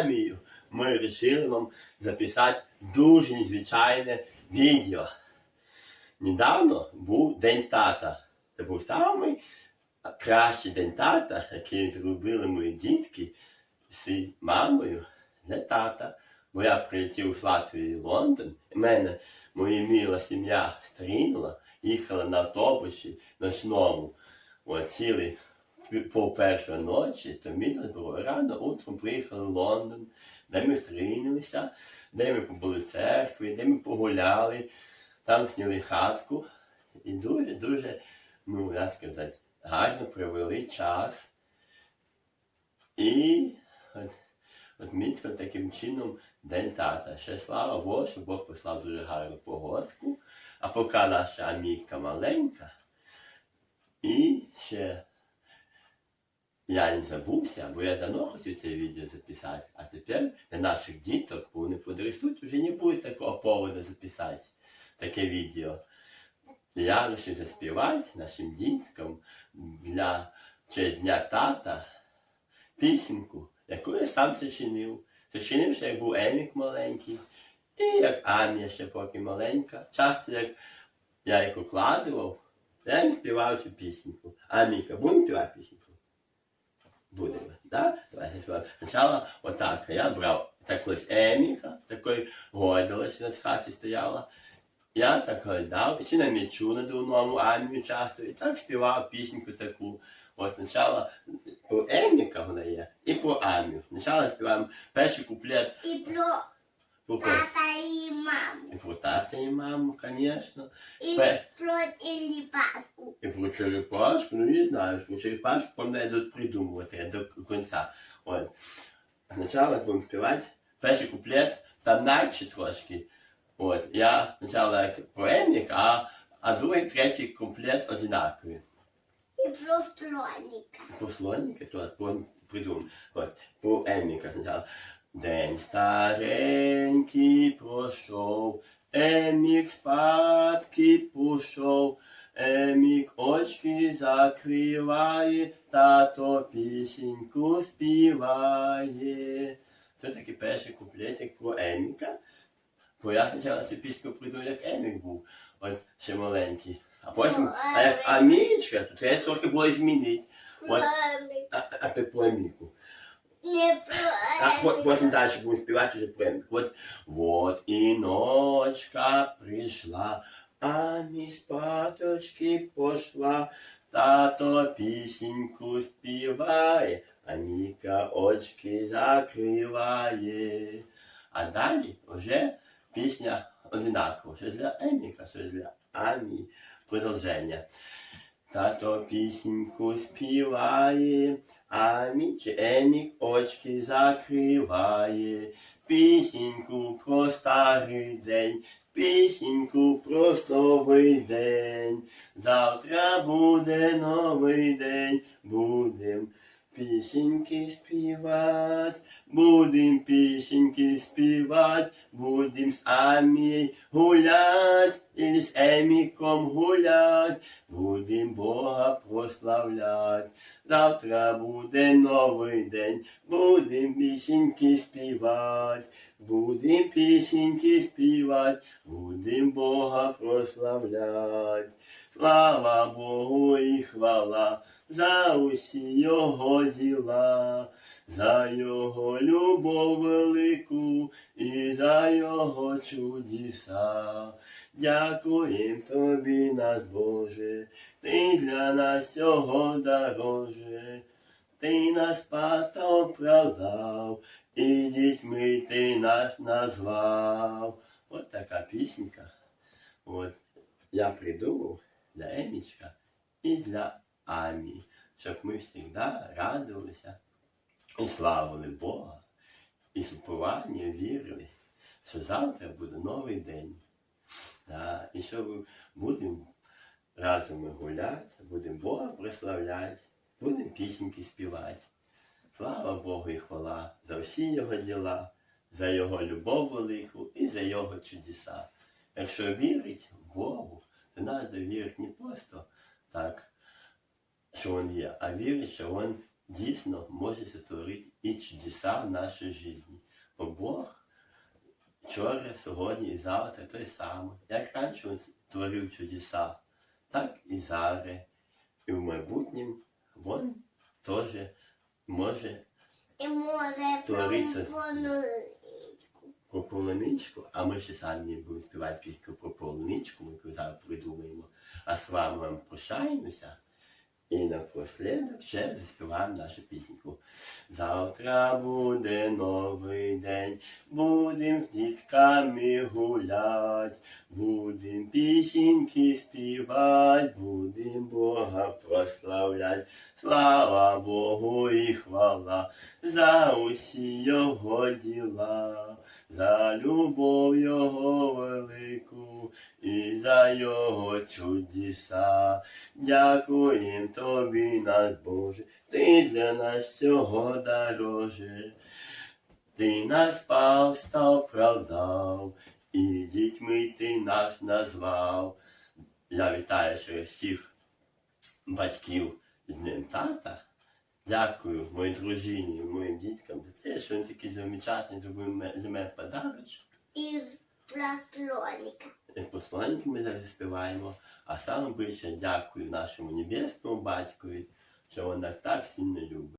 Амію ми вирішили вам записати дуже незвичайне відео. Недавно був День тата. Це був самий кращий день тата, який зробили мої дітки з мамою для тата. Бо я прилетів з Латвії в Лондон, і мене моя мила сім'я стрінула, їхала на автобусі ночному. От, по першої ночі, то місяць було рано утром приїхали в Лондон, де ми зустрілися, де ми побули в церкві, де ми погуляли, там зняли хатку. І дуже-дуже, ну, як сказати, гарно провели час. І от, відмітили таким чином День тата. Ще слава Богу, що Бог послав дуже гарну погодку. А поки наша Амійка маленька, і ще я не забувся, бо я давно хотів це відео записати, а тепер для наших діток, бо вони подростуть, вже не буде такого поводу записати таке відео. Я вирішив заспівати нашим діткам для честь Дня тата пісеньку, яку я сам сочинив. Сочинив ще як був Емік маленький, і як Амія ще поки маленька. Часто як я їх укладував, я їм співав цю пісеньку. Аміка, будемо співати пісеньку? Будемо, да? Давайте. Отак, я брав так еміха, такої гордилась, на хаті стояла. Я так гойдав, чи на м'ячу надувному армію часто, і так співав пісеньку таку. От спочатку про Еміка вона є, і про армію. Спочатку співаємо перший куплет І про про кого? тата і маму. І про тата і маму, звісно. І Пе- про телепаску. І про черепашку, ну не знаю, про черепашку пам'ятаю, тут придумувати до кінця. От. Спочатку будемо співати перший куплет, там наче трошки. От. Я спочатку як про Еміка, а, а другий, третій куплет одинакові. І про слоника. Про слоника, то потім придумав. От. Про Еміка спочатку. День старенький пройшов, Емік спадки пішов, Емік очки закриває, тато пісеньку співає. Це такий перший куплетик про Еміка. Бо я спочатку цю пісню придумав, як Емік був, от ще маленький. А потім, а як Амічка, то треба трохи було змінити. От. Емі- А, а ти про Еміку. Не про А по- потім Еміка. далі будемо співати вже про Еміку. От, вот і ночка прийшла, а мій спаточки пошла, тато пісеньку співає, а Міка очки закриває. А далі вже пісня одинакова, що для Еміка, що для Амі. Продовження. Тато пісеньку співає, а міч Емік очки закриває. Пісеньку про старий день, пісеньку про новий день. Завтра буде новий день, будем пісеньки співать, будем пісеньки співать, будем з Амі гулять, і з Еміком гулять, будем Бога прославлять. Завтра буде новий день, будем пісеньки співать, будем пісеньки співать, будем Бога прославлять. Слава Богу і хвала за усі його діла, за його любов велику і за його чудеса. Дякуєм тобі, наш Боже, ти для нас всього дороже, ти нас пастом продав, і дітьми ти нас назвав. От така пісенька. От я придумав для Емічка і для Амі, щоб ми завжди радувалися і славили Бога, і з упованням вірили, що завтра буде новий день. Да, і що будемо разом гуляти, будемо Бога прославляти, будемо пісеньки співати. Слава Богу і хвала за всі його діла, за його любов велику і за його чудеса. Якщо вірить Богу, то треба вірити не просто так, що Він є, а вірить, що Він дійсно може сотворити і чудеса в нашій житті. Бо Бог вчора, сьогодні і завтра той самий. Як раніше він творив чудеса, так і зараз. І в майбутньому він теж може І може про полуничку, а ми ще самі будемо співати пісню про полуничку, ми яку зараз придумаємо. А з вами ми прощаємося. І напослідок ще заспіваємо нашу пісеньку. Завтра буде новий день, будем з дітками гулять, будем пісеньки співать, будем Бога прославлять. Слава Богу і хвала за усі його діла, за любов його велику і за його чудеса. Дякуєм тобі, наш Боже, ти для нас всього дороже. Ти нас спав, став, правдав, і дітьми ти нас назвав. Я вітаю всіх батьків з Днем тата. Дякую моїй дружині, моїм діткам за те, що він такий замечательний зробив для мене подарочок. Із посланника. І посланники ми зараз співаємо. А саме більше дякую нашому небесному батькові, що він нас так сильно любить.